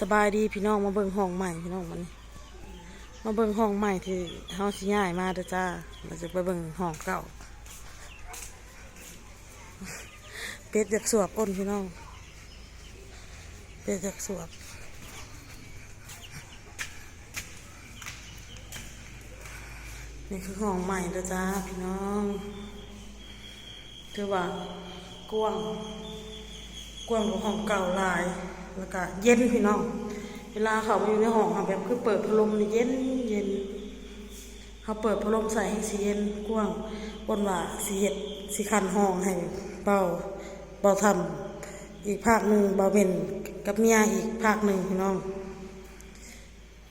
สบายดีพี่น้องมาเบิ่งห้องใหม่พี่น้องมันมาเบิ่งห้องใหม่ที่เฮาสิย้ายมาเด้อจ้าเราจะไปเบิ่งห้องเก่าเป็ดอยากสวบอ้นพี่น้องเป็ดอยากสวบนี่คือห้องใหม่เด้อจ้าพี่น้องคือว่ากว้างกว้างกว่าห้องเก่าหลาย แล้วก็เย็นพี่น้อง เวลาเขามาอยู่ในห้องเขาแบบคือเปิดพัดลมเย็นเย็นเขาเปิดพัดลมใส่ให้สีเย็นกว้างบนว่าสีเห็ดสีคันห้องให้เบาเบาทำอีกภาคหนึ่งเบาเป็นกับเมียอีกภาคหนึ่งพี่น้อง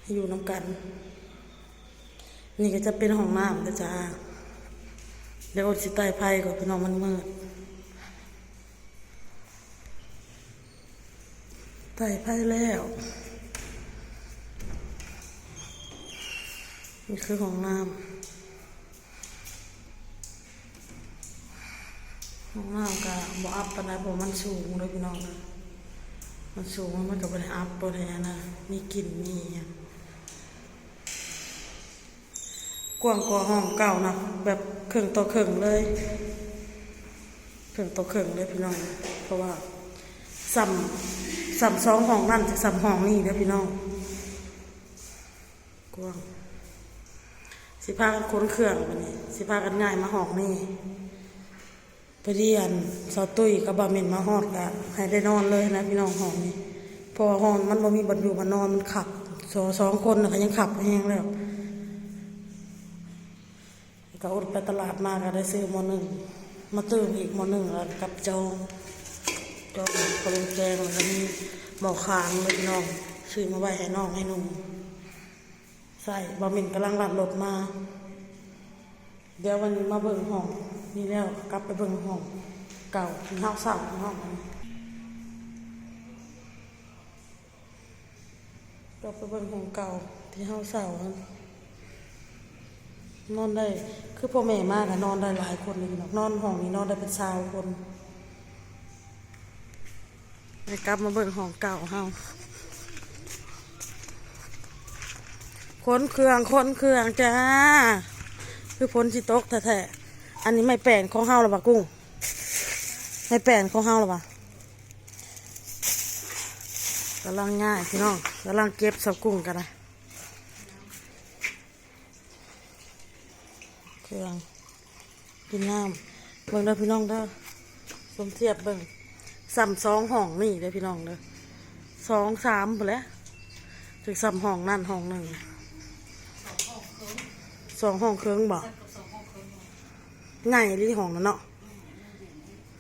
ให้อยู่น้ำกัน นี่ก็จะเป็นห้องน้ำนะจ๊ะเดี๋ยวอดสิใต้ไพ่ก่อนพี่น้องมันมืด ใส่ไพ่แล้ว นี่คือของน้ำของน้ำก็บ่อัพปานใดเพราะมันสูงเลยพี่น้องนะมันสูงมันก็บ่ได้อัพบ่ได้อันนะมีกลิ่นมีหยังกว้างกว่าห้องเก่านะแบบครึ่องต่อครึ่งเลยครึ่องต่อครึ่งเลยพี่น้องเพราะว่าสัม สัมสองห้องนั่นจะสัมห้องนี่เด้อพี่น้องกว้างสิพากันค้นเครื่องวันนี้สิพากันง่ายมาห้องนี่ไปเรียนสาวตุ้ยกับบาเมนมาฮอดกะให้ได้นอนเลยนะพี่น้องห้องนี้เพราะห้องมันบ่มีบันอยู่บันนอนมันขับสองสองคนนะก็ยังขับแห้งแล้วก็อดไปตลาดมาก็ได้ซื้อมอหนึ่งมาเติมอีกมอหนึ่งแล้วกับจอง ก็กระลงแจงแล้วก็มีหมอคางเลยพี่น้องซื้อมาไว้ให้น้องให้หนุ่มใส่บะหมี่กำลังหลัดรถมา เดี๋ยววันนี้มาเบิ่งห้อง นี่แล้วกลับไปเบิ่งห้อง เก่าที่เฮาสางห้องกลับไปเบิ่งห้องเก่าที่เฮาสร้างอันนอนได้ คือพ่อแม่มากอะนอนได้หลายคนเลยนอนห้องนี้นอนได้เป็นสาวคน ไปกลับมาเบิ่งห้องเก่าเฮาค้นเครื่องค้นเครื่องจ้า คือพ้นสิตกแท้ๆอันนี้ไม่แปลนของเฮาหรอปะกุ้ง ไม่แปลนของเฮาหรอปะกำลังง่ายพี่น้องกำลังเก็บสับกุ้งกันนะเครื่องกินน้ำเบิ่งเด้อพี่น้องเด้อสมเทียบเบิ่ง สามสองห้องนี่เลยพี่น้องเลยสองสามไปแล้วถึงสามห้องนั่นห้องหนึ่งสองห้องเครื่องบอกง่ายที่ห้องนั่นเนาะ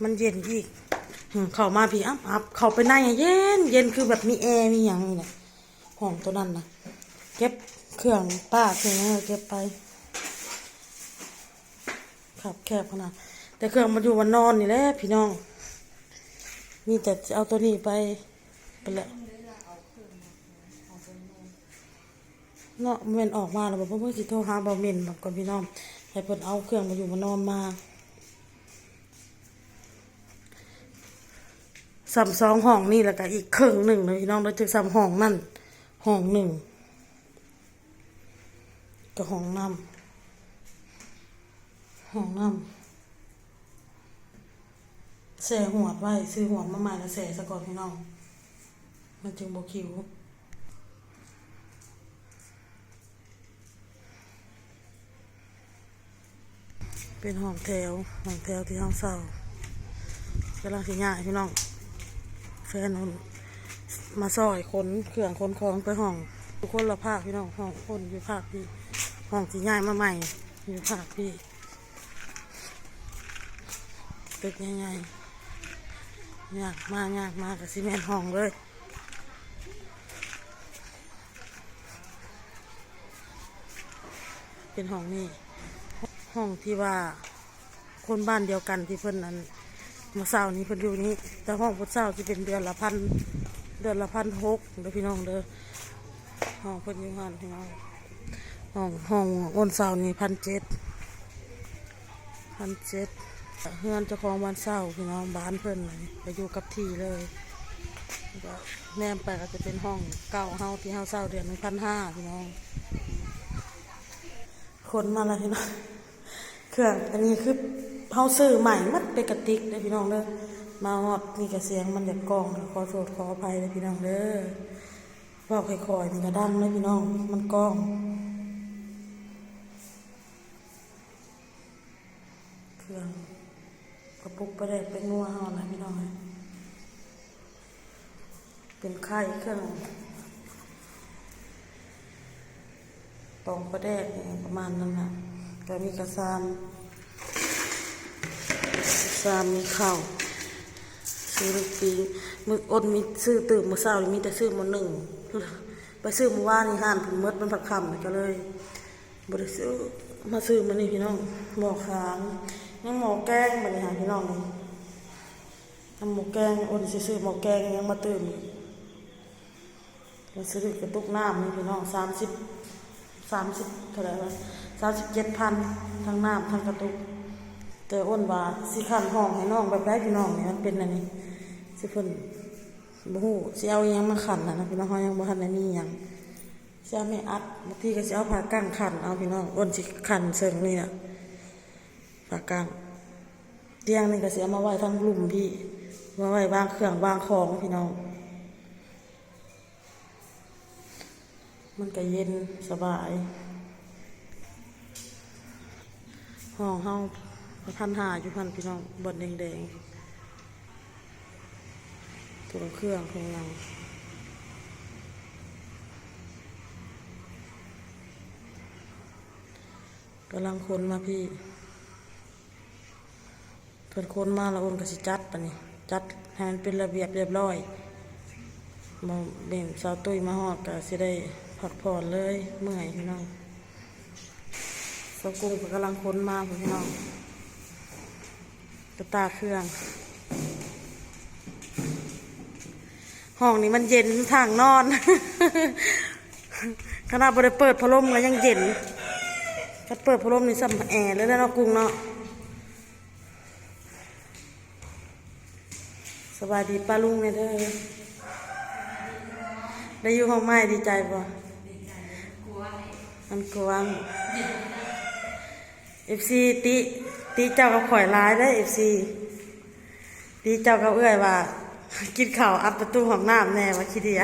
มันเย็นอีกเข้ามาพี่อัพอัพเข้าไปในอะเย็น เย็นคือแบบมีแอร์มีอย่างนี่แหละห้องตัวนั้นนะเก็บเครื่องป้าเครื่องเก็บไปขับแคบขนาดแต่เครื่องมันอยู่วันนอนนี่แหละพี่น้อง มีแต่จะเอาตัวนี้ไปไปแล้วเนาะเมนออกมาแล้วบอกว่าเมื่อสิโทรหาบอเมนบอกก่อนพี่น้องให้เพิ่นเอาเครื่องมาอยู่มานอนมาสามสองห้องนี่แล้วก็อีกครึ่งหนึ่งนะพี่น้องเราจะสามห้องนั่นห้องหนึ่งก็ห้องน้ำห้องน้ำ แส่หัวดไว้ ซื้อหัวดมาใหม่แล้วแส่ซะก่อนพี่น้อง มันจึงบคิวเป็นห้องแถวห้องแถวที่ห้องเศร้ากำลังสิง่ายพี่น้องแฟนนนมาซอยคนเครื่องคนของไปห้องทุกคนละภาคพี่น้องห้องคนอยู่ภาคพี่ห้องที่ง่ายมาใหม่อยู่ภาคพี่ตึกง่ายๆ ยากมากยากมากกับซีเมนห้องเลยเป็นห้องนี่ห้องที่ว่าคนบ้านเดียวกันที่เพิ่นนั้นมาเศร้านี้เพิ่นอยู่นี้ แต่ห้องพิ่นเศร้าที่เป็นเดือนละพันเดือนละพันหกเด้อพี่น้องเด้อห้องเพิ่นอยู่หันพี่น้องห้องห้องอ้นเศร้านี่พันเจ็ดพันเจ็ด เฮือนเจ้าของบ้านเศร้าพี่น้องบ้านเพิ่นเลยไปอยู่กับที่เลยแล้วก็แนมไปก็จะเป็นห้องเก่าเฮาที่เฮาเช่าเดือนหนึ่งพันห้าพี่น้อง คนมาแล้วพี่น้องเครื่องอันนี้คือเฮาซื้อใหม่มัดเป็นกระติกเลยพี่น้องเด้อมาฮอดนี่กระเสียงมันอยากกองขอโทษขออภัยเลยพี่น้องเด้อเว่าค่อยๆมันกระดังเลยพี่น้องมันกองเครื่อง กระปุกประเด็เป็นนัวเฮานะพี่น้องเอ้เป็นไข่เครื่องตองประเดกประมาณนั้นนะก็มีกระซามกระซามมีข้าวซื้อลูกปีมึกอดมีซื้อตื่นมือเช้ามีแต่ซื้อมือหนึ่งไปซื้อมือว่านี่ห้านเพิ่นหมดมันผักคำก็เลยบ่ได้ซื้อมาซื้อมานี่พี่น้องหม้อขาง ยังหมอแกงบัดนี้หาพี่น้องนี่ทำหมอแกงอดสิซื้อหมอแกงยังมาตื่นไปซื้อกระตุกน้ำนี่พี่น้อง30 30เท่าไหร่วะ37,000ทั้งน้ำทั้งกระตุก แต่อ้นว่าสิขันห้องให้น้องแบบได้พี่น้องเนี่ยมันเป็นอันนี้สิเพิ่นบ่ฮู้สิเอายังมาขันนะนะพี่น้องเฮายังบ่ทันได้มียังสิเอาไม่อัดบางทีก็สิเอาผ้ากั้งขันเอาพี่น้องอ้นสิขันเซิงนี่น่ะ ผ้ากั้งเตียงนี่ก็สิเอามาไว้ทั้งหลุมพี่ มาไว้วางเครื่องวางของพี่น้อง มันก็เย็นสบาย ห้องเฮาพันหาอยู่พันพี่น้องบนแดงๆตัวเครื่องของเรากำลังคนมาพี่ พิ่นคนมาล้วโอนก็สิจัดปะนี่จัดให้มันเป็นระเบียบเรียบร้อยบ่เบ่งสาวตุ้ยมาฮอดก็สิได้พักผ่อนเลยเมื่อยพี่น้องสกุงก็กำลังค้นมาพี่น้องกระตาเครื่อง ห้องนี้มันเย็นทางนอนขนาดบริเปิดพัดลมก็ยังเย็นถ้าเปิดพัดลมนี่สัมแอร์เลยแล้วเนาะกรุงเนาะ สบายดีป้าลุงเลยเด้อได้อยู่ห้องไม้ดีใจป่ะมันกวางเอฟซีติติเจ้ากับข่อยร้ายได้เอฟซีติเจ้ากับเอื้อยว่า กินข้าวอัดประตูห้องน้ำแน่ว่าคิดเดีย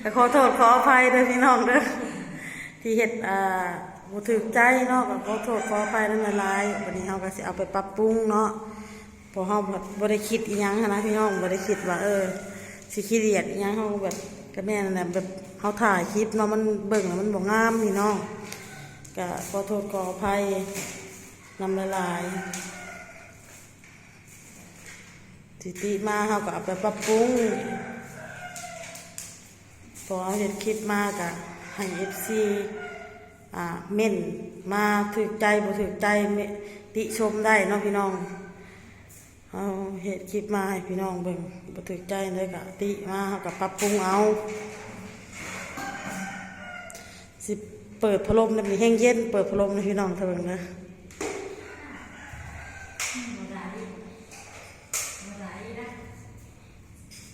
แต่ขอโทษขออภัยเด้อพี่น้องเด้อที่เฮ็ดอ่าบ่ถูกใจเนาะก็ขอโทษขออภัยนั่นหลายๆวันนี้เฮาก็สิเอาไปปรับปรุงเนาะเพอเฮาแบบบ่ได้คิดอีหยังหั้นนะพี่น้องบ่ได้คิดว่าเออสิขี้เดียดอีหยังเฮาแบบก็แม่นั่นแหละแบบเฮาถ่ายคลิปเนาะมันเบิ่งแล้วมันบ่งามพี่น้องก็ขอโทษขออภัยนำละลายสิติมาเขาก็เอาไปปรับปรุงพอเอาเห็นคลิปมากะให้เอฟซีอ่าเม่นมาถึกใจบ่ถึกใจติชมได้เนาะพี่น้อง เอาเห็นคลิปมาให้พี่น้องเบิ่งบ่ถึกใจเลยกะติมาเขาก็ปรับปรุงเอา สิเปิดพัดลมนะมีแห้งเย็น เปิดพัดลมนะพี่น้องเท่านั้นนะ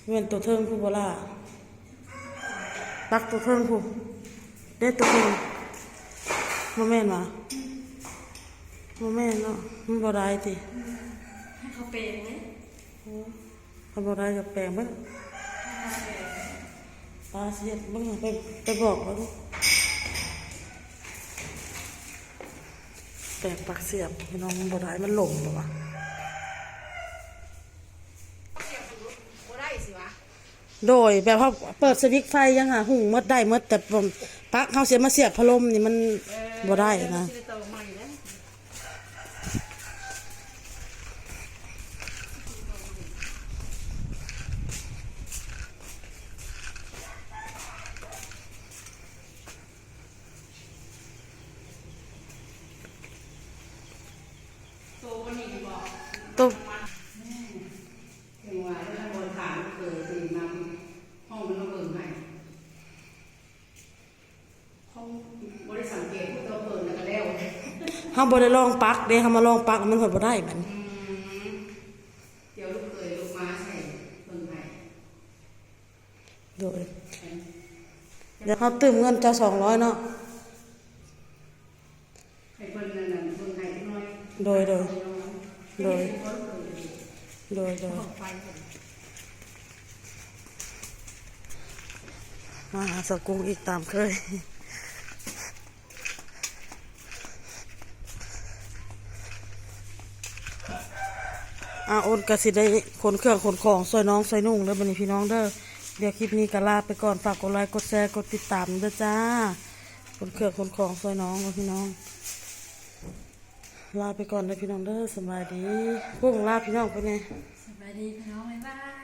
เงินตัวเทิงผู้บลาตักตัวเทิงผู้ได้ตัวเทิงมาแม่นวะมาแม่นเนาะมันบ่ได้ติ เขาเป็นไหมมันบ่ได้กับแปลงเบ้างปลาเสียดเบ้างไปไปบอกว่าลูกแปลกปากเสียบพี่น้องมันบ่ได้มันหลงบ่วะเสียบหูบ่ได้สิวะโดยแบบเขาเปิดสวิตช์ไฟยังหาหุงหมดได้หมดแต่ผมปลั๊กเขาเสียมาเสียบพัดลมนี่มันบ่ได้นะ ชื่อโตใหม่แล้ว ตัว ถึงว่าถ้าบนถามเกิดสิ่งมาห้องมันมาเบิ่งให้ห้องบริสังเกตผู้ตัวเปิดแล้วก็แล้ว เขาบ่ได้ลองปลั๊กเด้เขามาลองปลั๊กมันหดบ่ได้มันเดี๋ยวลูกเคยลูกมาใส่เบิ่งให้ยเดี๋ยวเขาตื่มเงินเจ้าสองร้อยเนาะให้เพิ่นนั่นน่ะเพิ่นให้น้อยโดยโดยโดยโดยโดยไฟผมมาหาสกุงอีกตามเคย อาโอนกสิได้ขนเครื่องขนของซอยน้องซอยนุ่งเด้อบันนี้พี่น้องเด้อเดี๋ยวคลิปนี้ก็ลาไปก่อนฝากกดไลค์กดแชร์กดติดตามเด้อจ้าขนเครื่องขนของซอยน้องเด้อพี่น้อง ลาไปก่อนเด้อพี่น้องเด้อสบายดีพวกลาพี่น้องไปไง สบายดีพี่น้องบ๊ายบาย